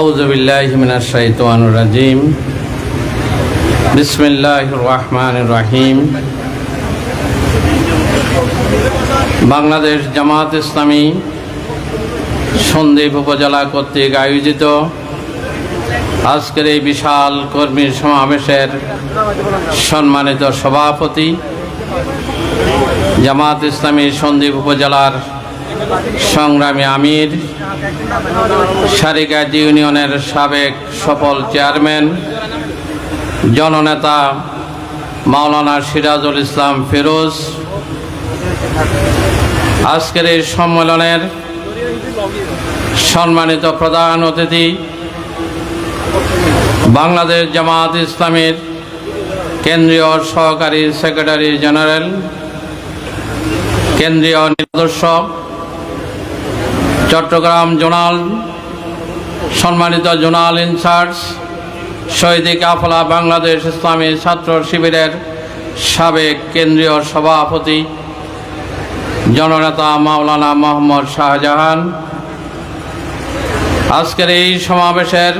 أعوذ بالله من الشيطان الرجيم بسم الله الرحمن الرحيم বাংলাদেশ জামাত ইসলামী সন্দ্বীপ উপজেলা কর্তৃক আয়োজিত আজকের এই বিশাল কর্মী সমাবেশের সম্মানিত সভাপতি জামাত ইসলামী সন্দ্বীপ উপজেলার সংগ্রামী আমির সারিকাট ইউনিয়নের সাবেক সফল চেয়ারম্যান, জননেতা মাওলানা সিরাজুল ইসলাম ফিরোজ। আজকের এই সম্মেলনের সম্মানিত প্রধান অতিথি বাংলাদেশ জামায়াত ইসলামের কেন্দ্রীয় সহকারী সেক্রেটারি জেনারেল, কেন্দ্রীয় সদস্য চট্টগ্রাম জোনাল, সম্মানিত জোনাল ইনচার্জ শহীদি কাফলা বাংলাদেশ ইসলামী ছাত্র শিবিরের সাবেক কেন্দ্রীয় সভাপতি, জননেতা মাওলানা মোহাম্মদ শাহজাহান। আজকের এই সমাবেশের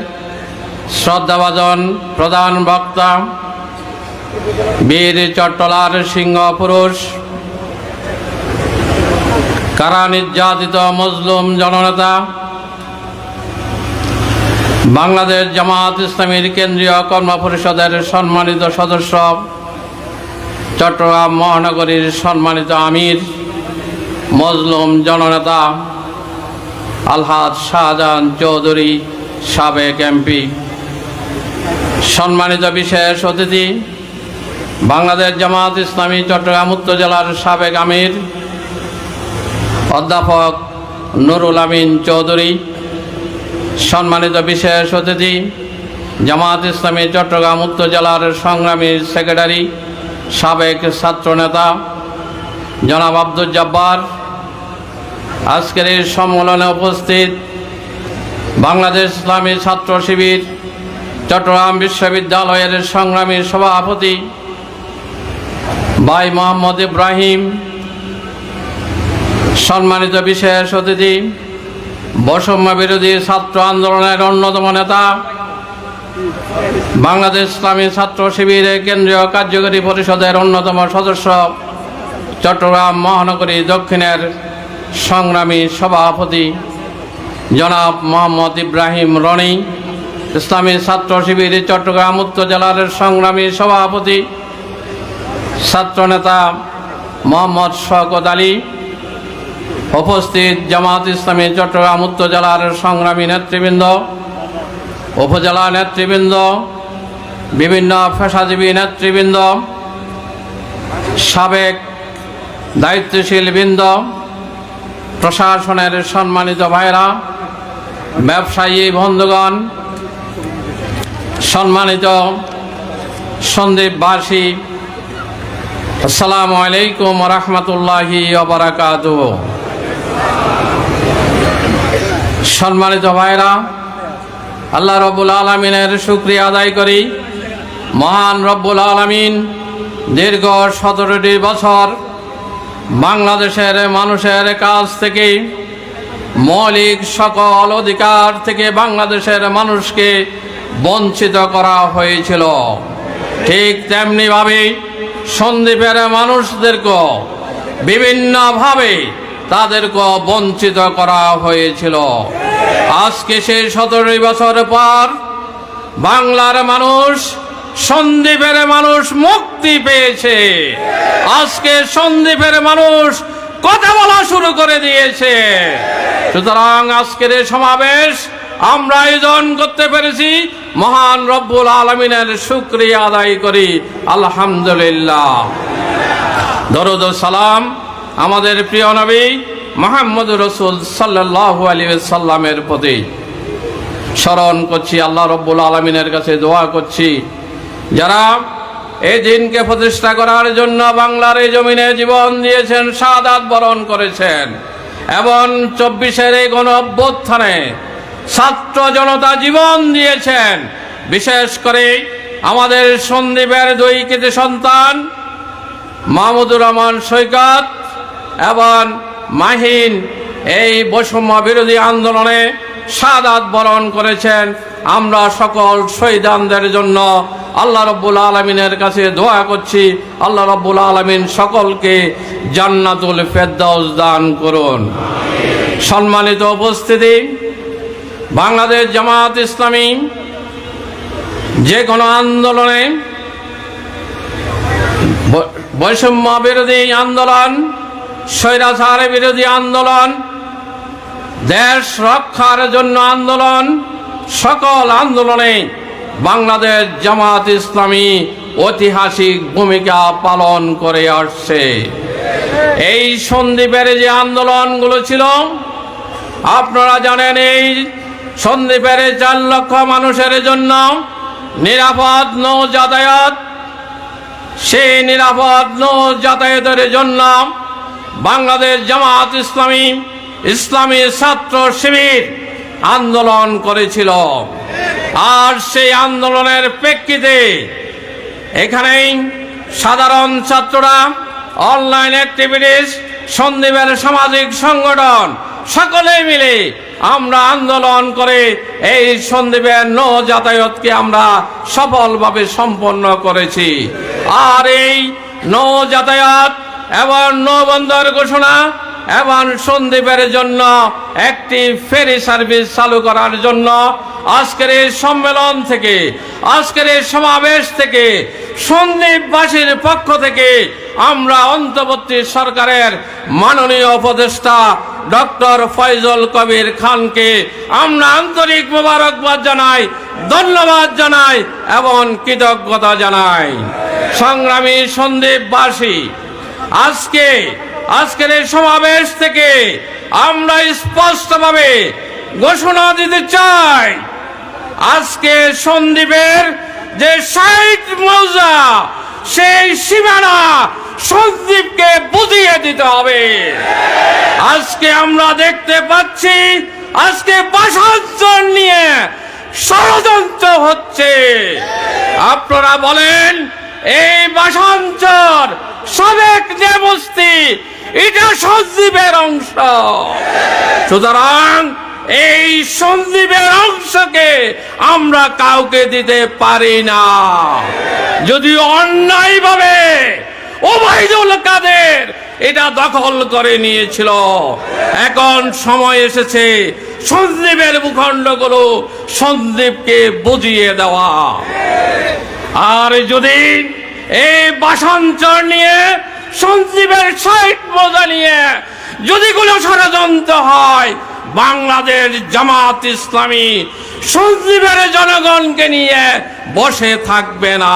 শ্রদ্ধাভাজন প্রধান বক্তা, বীর চট্টলার সিংহ পুরুষ কারা নির্যাতিত মজলুম জননেতা? বাংলাদেশ জামাত ইসলামীর কেন্দ্রীয় কর্মপরিষদের সম্মানিত সদস্য, চট্টগ্রাম মহানগরীর সম্মানিত আমির মজলুম জননেতা আলহাদ শাহজাহান চৌধুরী, সাবেক এমপি। সম্মানিত বিশেষ অতিথি, বাংলাদেশ জামাত ইসলামী চট্টগ্রাম উত্তর জেলার সাবেক আমির অধ্যাপক নুরুল আমিন চৌধুরী, সম্মানিত বিশেষ অতিথি জামাত ইসলামী চট্টগ্রাম উত্তর জেলার সংগ্রামী সেক্রেটারি, সাবেক ছাত্রনেতা জনাব আব্দুল জব্বার। আজকের এই সম্মেলনে উপস্থিত বাংলাদেশ ইসলামী ছাত্র শিবির চট্টগ্রাম বিশ্ববিদ্যালয়ের সংগ্রামী সভাপতি ভাই মোহাম্মদ ইব্রাহিম সম্মানিত বিশেষ অতিথি, বৈষম্য বিরোধী ছাত্র আন্দোলনের অন্যতম নেতা, বাংলাদেশ ইসলামী ছাত্র শিবিরের কেন্দ্রীয় কার্যকরী পরিষদের অন্যতম সদস্য, চট্টগ্রাম মহানগরী দক্ষিণের সংগ্রামী সভাপতি, জনাব মোহাম্মদ ইব্রাহিম রনি, ইসলামী ছাত্র শিবির চট্টগ্রাম উত্তর জেলার সংগ্রামী সভাপতি ছাত্রনেতা মোহাম্মদ শওকত আলী উপস্থিত জামাত ইসলামী চট্টগ্রাম উত্তর জেলার সংগ্রামী নেতৃবৃন্দ, উপজেলা নেতৃবৃন্দ, বিভিন্ন পেশাজীবী নেতৃবৃন্দ, সাবেক দায়িত্বশীল বৃন্দ, প্রশাসনের সম্মানিত ভাইরা ব্যবসায়ী বন্ধুগণ, সম্মানিত সন্দীপবাসী আসসালামু আলাইকুম রহমতুল্লাহি অবরাকাত সম্মানিত ভাইরা, আল্লাহ রব্বুল আলমিনের শুক্রিয়া আদায় করি। মহান রব্বুল আলমিন দীর্ঘ সতেরোটি বছর বাংলাদেশের মানুষের কাছ থেকে, মৌলিক সকল অধিকার থেকে বাংলাদেশের মানুষকে বঞ্চিত করা হয়েছিল। ঠিক তেমনিভাবে সন্দীপের মানুষদেরকে বিভিন্নভাবে তাদেরকে বঞ্চিত করা হয়েছিল। আজকে সেই সতেরোই বছর পর বাংলার মানুষ, সন্দীপের মানুষ মুক্তি পেয়েছে। আজকে সন্দীপের মানুষ কথা বলা শুরু করে দিয়েছে। সুতরাং আজকের সমাবেশ আমরা আয়োজন করতে পেরেছি। মহান রব্বুল আলমিনের শুক্রিয়া আদায় করি। আলহামদুলিল্লাহ। দরুদ সালাম। আমাদের প্রিয় নবী মোহাম্মদ রসুল সাল্লাহ আলী সাল্লামের প্রতি স্মরণ করছি, আল্লাহ রব্বুল আলমিনের কাছে দোয়া করছি। যারা এই দিনকে প্রতিষ্ঠা করার জন্য বাংলার এই জমিনে জীবন দিয়েছেন, সাদাত বরণ করেছেন, এবং চব্বিশের এই গণ অভ্যুত্থানে ছাত্র জনতা জীবন দিয়েছেন। বিশেষ করে আমাদের সন্দীপের দুই কৃতি সন্তান মাহমুদুর রহমান সৈকত এবং মাহিন এই বৈষম্য বিরোধী আন্দোলনে সাদাত বরণ করেছেন। আমরা সকল শহীদানদের জন্য আল্লাহ রব্বুল আলমিনের কাছে দোয়া করছি। আল্লাহ রব্বুল আলমিন সকলকে জান্নাতুল ফেরদাউস দান করুন। সম্মানিত উপস্থিতি, বাংলাদেশ জামাত ইসলামী যে কোনো আন্দোলনে বৈষম্য বিরোধী আন্দোলন স্বৈরাচার বিরোধী আন্দোলন, দেশ রক্ষার জন্য আন্দোলন, সকল আন্দোলনে বাংলাদেশ জামাত ইসলামী ঐতিহাসিক ভূমিকা পালন করে আসছে। এই সন্দীপের যে আন্দোলনগুলো ছিল, আপনারা জানেন এই সন্দীপের চার লক্ষ মানুষের জন্য নিরাপদ নৌ যাতায়াত, সেই নিরাপদ নৌ যাতায়াতের জন্য বাংলাদেশ জামাত ইসলামী ইসলামী ছাত্র শিবির আন্দোলন করেছিল। আর সেই আন্দোলনের প্রেক্ষিতে এখানেই সাধারণ ছাত্ররা, অনলাইন অ্যাক্টিভিটিস সন্দীপের সামাজিক সংগঠন, সকলে মিলে আমরা আন্দোলন করে এই সন্দীপের নৌ যাতায়াতকে আমরা সফলভাবে সম্পন্ন করেছি। আর এই নৌ যাতায়াত এবং নৌবন্দর ঘোষণা এবং সন্দীপের জন্য একটি ফেরি সার্ভিস চালু করার জন্য আজকের এই সম্মেলন থেকে, আজকের এই সমাবেশ থেকে সন্দীপবাসীর পক্ষ থেকে আমরা অন্তর্বর্তী সরকারের মাননীয় উপদেষ্টা ডক্টর ফয়জল কবির খানকে আমরা আন্তরিক মোবারকবাদ জানাই, ধন্যবাদ জানাই এবং কৃতজ্ঞতা জানাই। সংগ্রামী সন্দীপবাসী আজকে, আজকের এই সমাবেশ থেকে আমরা স্পষ্টভাবে ঘোষণা দিতে চাই। আজকে সন্দীপের যে ষাট মৌজা, সেই সীমানা সন্দীপকে বুঝিয়ে দিতে হবে। আজকে আমরা দেখতে পাচ্ছি, আজকে বাসাঞ্চল নিয়ে ষড়যন্ত্র হচ্ছে। আপনারা বলেন এই বাসাঞ্চল সাবেক যে বস্তি এটা সঞ্জীবের অংশ। সুতরাং এই সঞ্জীবের অংশকে আমরা কাউকে দিতে পারি না। যদি অন্যায়ভাবে ওবায়দুল কাদের এটা দখল করে নিয়েছিল। এখন সময় এসেছে সন্দীপের ভূখণ্ডগুলো সন্দীপকে বুঝিয়ে দেওয়া। আর যদি এই বাসাঞ্চল নিয়ে সঞ্জীবের সাইট মজা নিয়ে যদি কোনো ষড়যন্ত্র হয়, বাংলাদেশ জামাত ইসলামী সঞ্জীবের জনগণকে নিয়ে বসে থাকবে না।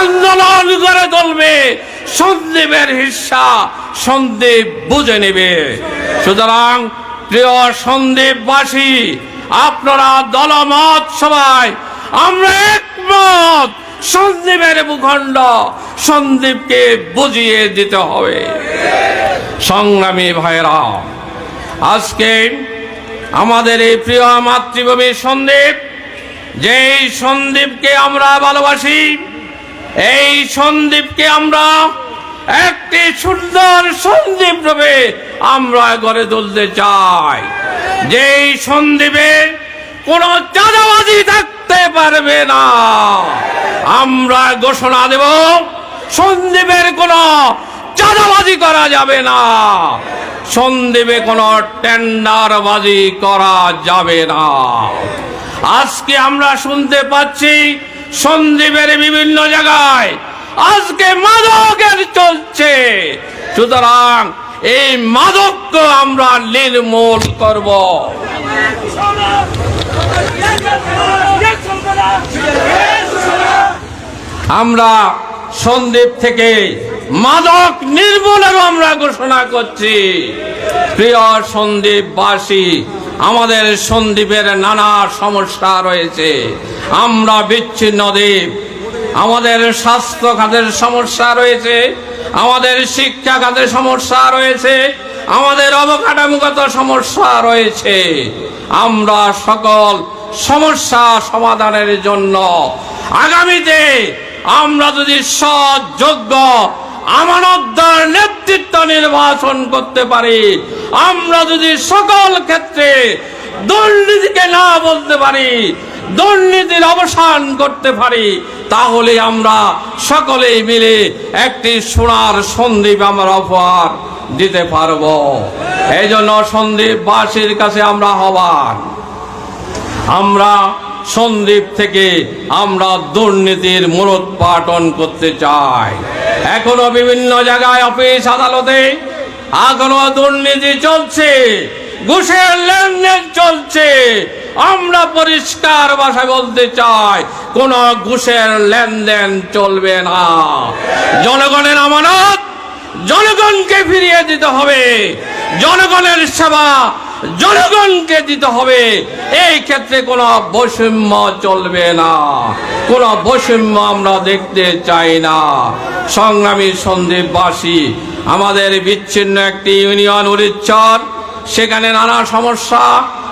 আন্দোলন করে তুলবে সন্দীপের হিস্সা সন্দীপ বুঝে নেবে। সুতরাং প্রিয় সন্দীপবাসী আপনারা দলমত সবাই, আমরা একমত সন্দীপের ভূখণ্ড সন্দীপকে বুঝিয়ে দিতে হবে। সংগ্রামী ভাইরা আজকে আমাদের এই প্রিয় মাতৃভূমি সন্দীপ, যেই সন্দীপকে আমরা ভালোবাসি, এই সন্দীপকে আমরা একটি সুন্দর সন্দীপ রূপে আমরা গড়ে তুলতে চাই। যেই সন্দীপে কোনো চাঁদাবাজি থাকতে পারবে না। আমরা ঘোষণা দেব, সন্দীপের কোনো চাঁদাবাজি করা যাবে না। সন্দীপে কোনো টেন্ডারবাজি করা যাবে না। আজকে আমরা শুনতে পাচ্ছি সন্দীপের বিভিন্ন জায়গায় আজকে মাদকের চলছে। সুতরাং এই মাদককে আমরা নির্মূল করব। আমরা সন্দীপ থেকে মাদক নির্মূলের আমরা ঘোষণা করছি। প্রিয় সন্দীপবাসী, আমাদের সন্দীপের নানা সমস্যা রয়েছে। আমরা বিচ্ছিন্ন দ্বীপ আমাদের স্বাস্থ্য খাতের সমস্যা রয়েছে। আমাদের শিক্ষা খাতের সমস্যা রয়েছে। আমাদের অবকাঠামোগত সমস্যা রয়েছে। আমরা সকল সমস্যা সমাধানের জন্য। আগামীতে আমরা যদি সৎ যোগ্য আমানতদার নেতৃত্ব নির্বাচন করতে পারি, আমরা যদি সকল ক্ষেত্রে দুর্নীতিকে না বলতে পারি, দুর্নীতির অবসান করতে পারি, তাহলে আমরা সকলেই মিলে একটি সোনার সন্দীপ আমরা উপহার দিতে পারব। এই জন্য সন্দীপবাসীর কাছে আমরা হবার আমরা সন্দীপ থেকে আমরা দুর্নীতির মূলোৎপাটন করতে চাই। এখনও বিভিন্ন জায়গায় অফিস আদালতে এখনও দুর্নীতি চলছে, ঘুষের লেনদেন চলছে। আমরা পরিষ্কার ভাষায় বলতে চাই, কোন ঘুষের লেনদেন চলবে না। জনগণের আমানত, জনগণকে ফিরিয়ে দিতে হবে। জনগণের সেবা জনগণকে দিতে হবে। এই ক্ষেত্রে কোনো বৈষম্য চলবে না। কোনো বৈষম্য আমরা দেখতে চাই না। সংগ্রামী সন্দীপবাসী আমাদের বিচ্ছিন্ন একটি ইউনিয়ন উড়িচ্ছর সেখানে নানা সমস্যা,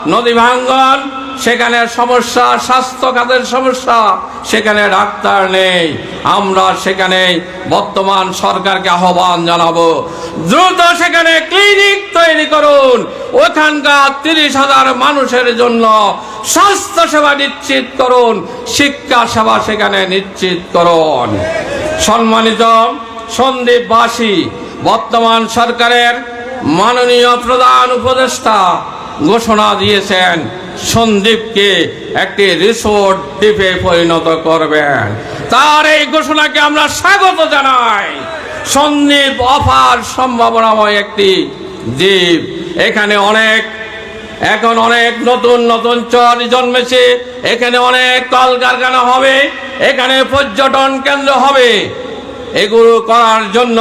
নদী ভাঙ্গন সেখানে সমস্যা, স্বাস্থ্য খাতের সমস্যা, সেখানে ডাক্তার নেই। আমরা সেখানে বর্তমান সরকারকে আহ্বান জানাব। দ্রুত সেখানে ক্লিনিক তৈরি করুন। ওখানকার তিরিশ হাজার মানুষের জন্য স্বাস্থ্য সেবা নিশ্চিত করুন। শিক্ষা সেবা সেখানে নিশ্চিত করুন। সম্মানিত সন্দীপবাসী বর্তমান সরকারের মাননীয় প্রধান উপদেষ্টা ঘোষণা দিয়েছেন। সন্দীপকে একটি রিসোর্ট দ্বীপে পরিণত করবেন। তার এই ঘোষণাকে আমরা স্বাগত জানাই। সন্দীপ অফার সম্ভাবনাময় একটি দ্বীপ। এখানে অনেক, এখন অনেক নতুন নতুন চর জন্মেছে। এখানে অনেক কলকারখানা হবে। এখানে পর্যটন কেন্দ্র হবে। এগুলো করার জন্য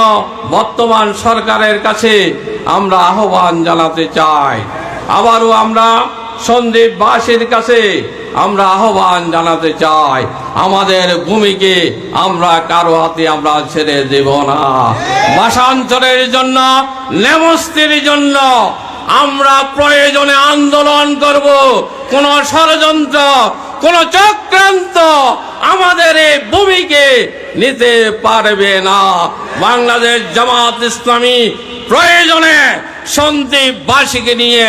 বর্তমান সরকারের কাছে আমরা আহ্বান জানাতে চাই। আবারও আমরা সন্দীপবাসীর কাছে আমরা আহ্বান জানাতে চাই, আমাদের ভূমিকে আমরা কারও হাতে আমরা ছেড়ে দেব না। ভাষান্তরের জন্য, নেমস্তির জন্য আমরা প্রয়োজনে আন্দোলন করব। কোন ষড়যন্ত্র, কোন চক্রান্ত আমাদের এই ভূমিকে নিতে পারবে না। বাংলাদেশ জামাত ইসলামী প্রয়োজনে সন্দীপবাসীকে নিয়ে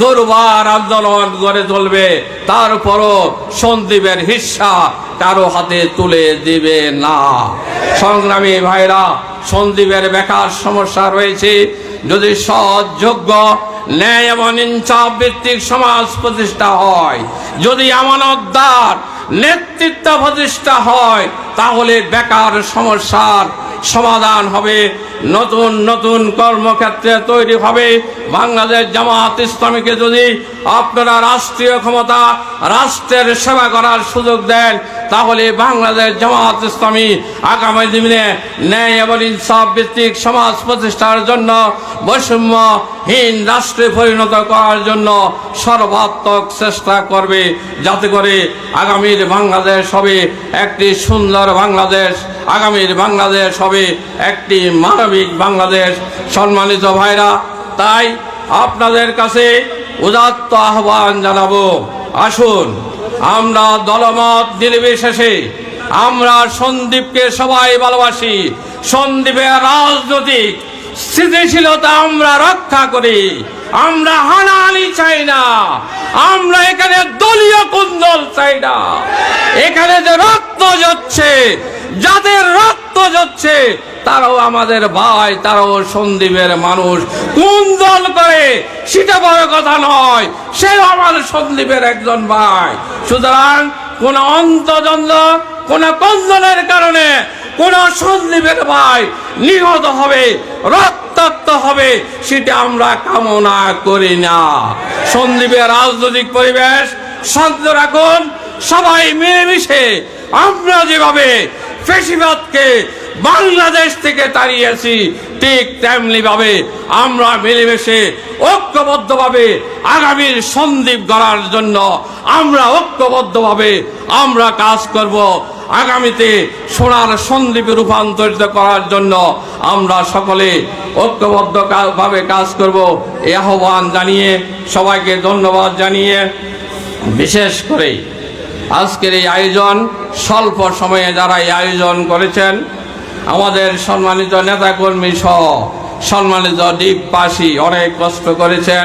দুর্বার আন্দোলন গড়ে তুলবে তারপরও সন্দীপের হিস্সা কারও হাতে তুলে দিবে না। সংগ্রামী ভাইরা, সন্দীপের বেকার সমস্যা রয়েছে। যদি সৎ যোগ্য ন্যায় এবং ইনসাফ ভিত্তিক সমাজ প্রতিষ্ঠা হয়, যদি আমানতদার নেতৃত্ব প্রতিষ্ঠা হয়, তাহলে বেকার সমস্যার সমাধান হবে। নতুন নতুন কর্মক্ষেত্রে তৈরি হবে। বাংলাদেশ জামাত ইসলামীকে যদি আপনারা রাষ্ট্রীয় ক্ষমতা, রাষ্ট্রের সেবা করার সুযোগ দেন তাহলে বাংলাদেশ জামাত ইসলামী আগামী দিনে ন্যায় এবং ইনসাফ ভিত্তিক সমাজ প্রতিষ্ঠার জন্য বৈষম্যহীন রাষ্ট্রে পরিণত করার জন্য সর্বাত্মক চেষ্টা করবে। যাতে করে আগামীর বাংলাদেশ হবে একটি সুন্দর বাংলাদেশ, আগামীর বাংলাদেশ হবে একটি মানবিক বাংলাদেশ। সম্মানিত ভাইরা, তাই আপনাদের কাছে উদাত্ত আহ্বান জানাব। আসুন আমরা দলমত নির্বিশেষে, আমরা সন্দীপকে সবাই ভালোবাসি। সন্দীপের রাজনৈতিক স্থিতিশীলতা আমরা রক্ষা করি। আমরা হানাহানি চাই না। আমরা এখানে দলীয় কুন্দল চাই না। এখানে যে রক্ত যাচ্ছে যাদের রক্ত যাচ্ছে, তারাও আমাদের ভাই, তারাও সন্দীপের মানুষ। কোন দল করে, সেটা বড় কথা নয়। সেও আমাদের সন্দীপের একজন ভাই। সুতরাং কোন অন্তদ্বন্দ্ব কোন কন্দনের কারণে কোন সন্দীপের ভাই নিহত হবে, রক্তাক্ত হবে, সেটা আমরা কামনা করি না। সন্দীপের রাজনৈতিক পরিবেশ শান্ত রাখুন। সবাই মিলেমিশে আমরা যেভাবে ফেসিবাদকে বাংলাদেশ থেকে তাড়িয়েছি। ঠিক তেমনি ভাবে আমরা মিলেমিশে ঐক্যবদ্ধভাবে আগামীর সন্দীপ গড়ার জন্য আমরা ঐক্যবদ্ধভাবে আমরা কাজ করব। আগামীতে সোনার সন্দীপে রূপান্তরিত করার জন্য আমরা সকলে ঐক্যবদ্ধ কা- ভাবে কাজ করব। এই আহ্বান জানিয়ে সবাইকে ধন্যবাদ জানিয়ে বিশেষ করে আজকের এই আয়োজন স্বল্প সময়ে যারা এই আয়োজন করেছেন, আমাদের সম্মানিত নেতাকর্মী সহ সম্মানিত দ্বীপবাসী অনেক কষ্ট করেছেন।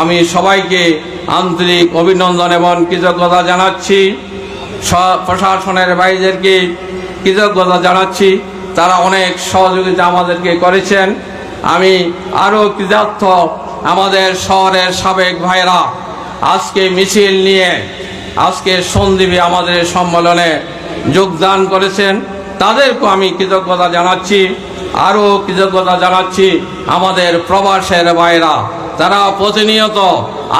আমি সবাইকে আন্তরিক অভিনন্দন এবং কৃতজ্ঞতা জানাচ্ছি। প্রশাসনের ভাইদেরকে কৃতজ্ঞতা জানাচ্ছি। তারা অনেক সহযোগিতা আমাদেরকে করেছেন। আমি আরও কৃতার্থ আমাদের শহরের সাবেক ভাইরা আজকে মিছিল নিয়ে আজকে সন্দীপে আমাদের সম্মেলনে যোগদান করেছেন। তাদেরকে আমি কৃতজ্ঞতা জানাচ্ছি। আরও কৃতজ্ঞতা জানাচ্ছি আমাদের প্রবাসের ভাইরা। তারা প্রতিনিয়ত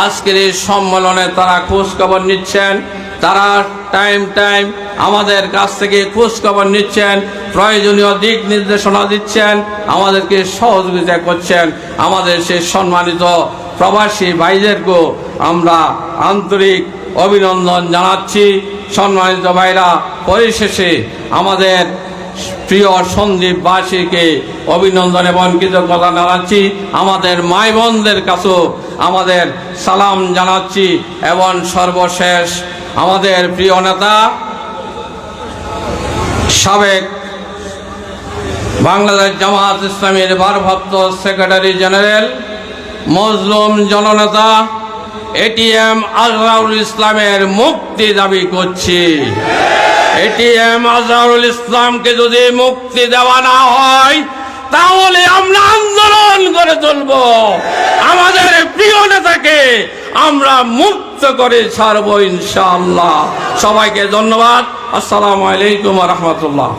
আজকের এই সম্মেলনে তারা খোঁজখবর নিচ্ছেন। তারা টাইম টাইম আমাদের কাছ থেকে খোঁজখবর নিচ্ছেন। প্রয়োজনীয় দিক নির্দেশনা দিচ্ছেন। আমাদেরকে সহযোগিতা করছেন। আমাদের সেই সম্মানিত প্রবাসী ভাইদেরকেও আমরা আন্তরিক অভিনন্দন জানাচ্ছি সম্মানিত ভাইরা। পরিশেষে আমাদের প্রিয় সন্দীপবাসীকে অভিনন্দন এবং কৃতজ্ঞতা জানাচ্ছি। আমাদের মাই বোনদের কাছেও আমাদের সালাম জানাচ্ছি এবং সর্বশেষ আমাদের প্রিয় নেতা, সাবেক বাংলাদেশ জামাত ইসলামীর ভারপ্রাপ্ত সেক্রেটারি জেনারেল, মজলুম জননেতা এটিএম আজহারুল ইসলামের মুক্তি দাবি করছি। এটিএম আজহারুল ইসলামকে যদি মুক্তি দেওয়া না হয়, তাহলে আমরা আন্দোলন করে চলব আমাদের প্রিয় নেতাকে আমরা মুক্ত করে ছাড়বো ইনশাআল্লাহ। সবাইকে ধন্যবাদ। আসসালামু আলাইকুম রহমতুল্লাহ।